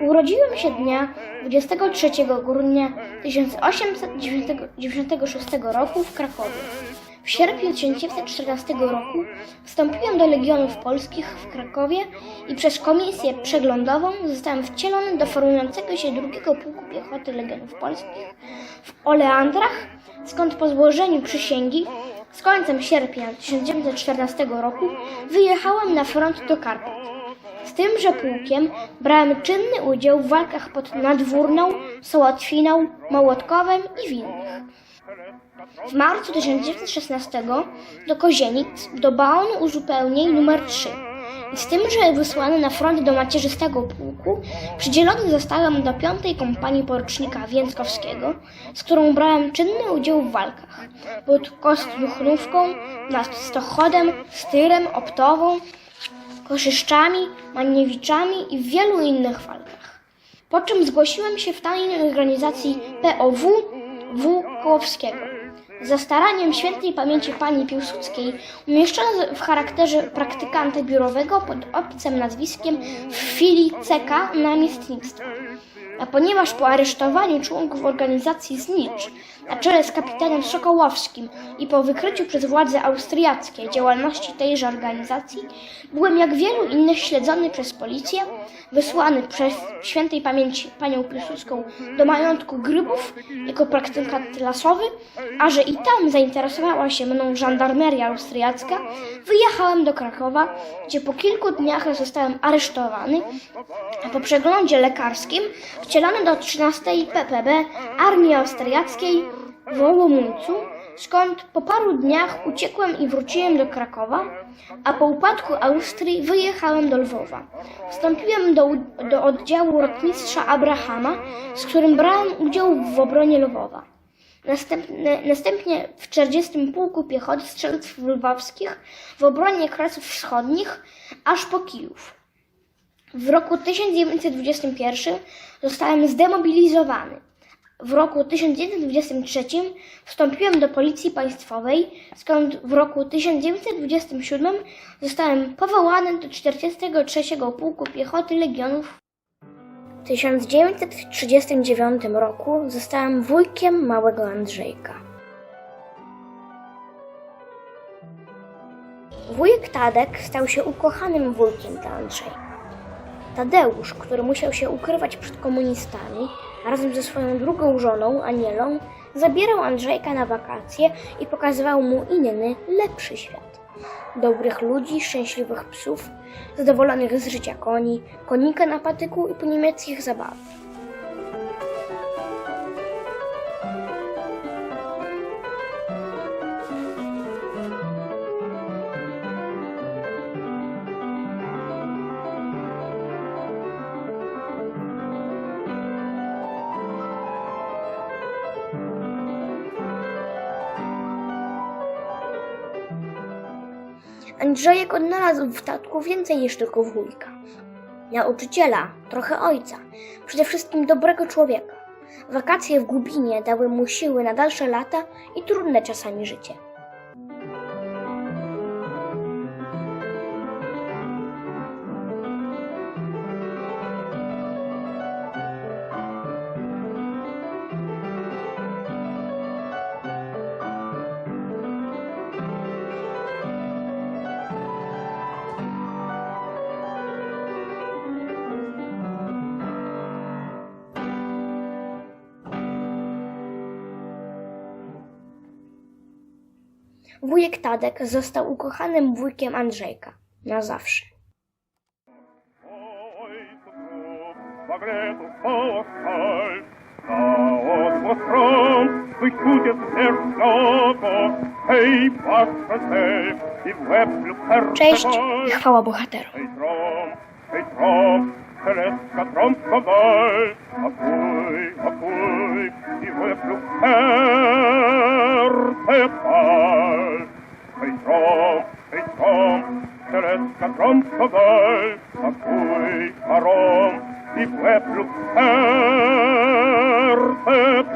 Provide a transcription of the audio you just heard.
Urodziłem się dnia 23 grudnia 1896 roku w Krakowie. W sierpniu 1914 roku wstąpiłem do Legionów Polskich w Krakowie i przez komisję przeglądową zostałem wcielony do formującego się drugiego pułku piechoty Legionów Polskich w Oleandrach, skąd po złożeniu przysięgi z końcem sierpnia 1914 roku wyjechałem na front do Karpat. Z tymże pułkiem brałem czynny udział w walkach pod Nadwórną, Sołotwiną, Mołotkowem i innych. W marcu 1916 do Kozienic, do Baonu uzupełnień nr 3. Z tymże wysłany na front do macierzystego pułku, przydzielony zostałem do piątej kompanii porucznika Więckowskiego, z którą brałem czynny udział w walkach pod Kostjuchnówką, nad Stochodem, Styrem, Optową, Koszyszczami, Maniewiczami i w wielu innych walkach. Po czym zgłosiłem się w tajnej organizacji POW W. Kołowskiego. Za staraniem świętej pamięci pani Piłsudskiej umieszczono w charakterze praktykanta biurowego pod obcym nazwiskiem w filii CK namiestnictwa. A ponieważ po aresztowaniu członków organizacji Znicz na czele z kapitanem Sokołowskim i po wykryciu przez władze austriackie działalności tejże organizacji, byłem jak wielu innych śledzony przez policję, wysłany przez świętej pamięci panią Piłsudską do majątku Grybów jako praktykant lasowy, a że i tam zainteresowała się mną żandarmeria austriacka, wyjechałem do Krakowa, gdzie po kilku dniach zostałem aresztowany, a po przeglądzie lekarskim wcielony do 13 PPB Armii Austriackiej w Olomoucu, skąd po paru dniach uciekłem i wróciłem do Krakowa, a po upadku Austrii wyjechałem do Lwowa. Wstąpiłem do, do oddziału rotmistrza Abrahama, z którym brałem udział w obronie Lwowa. Następnie, następnie w 40 Pułku Piechoty Strzelców Lwowskich w obronie Kresów Wschodnich, aż po Kijów. W roku 1921 zostałem zdemobilizowany. W roku 1923 wstąpiłem do Policji Państwowej, skąd w roku 1927 zostałem powołany do 43 Pułku Piechoty Legionów. W 1939 roku zostałem wujkiem małego Andrzejka. Wujek Tadek stał się ukochanym wujkiem dla Andrzejka. Tadeusz, który musiał się ukrywać przed komunistami, razem ze swoją drugą żoną, Anielą, zabierał Andrzejka na wakacje i pokazywał mu inny, lepszy świat. Dobrych ludzi, szczęśliwych psów, zadowolonych z życia koni, konika na patyku i po niemieckich zabaw. Andrzejek odnalazł w tatku więcej niż tylko wujka. Nauczyciela, trochę ojca, przede wszystkim dobrego człowieka. Wakacje w Gubinie dały mu siły na dalsze lata i trudne czasami życie. Wujek Tadek został ukochanym wujkiem Andrzejka. Na zawsze. Cześć i chwała bohaterom. Szelestka trąbka wal, a fuj, a fuj, i w łeb lub serce Capron Sauvage, Capui, Caron, di Pueblo, Erte,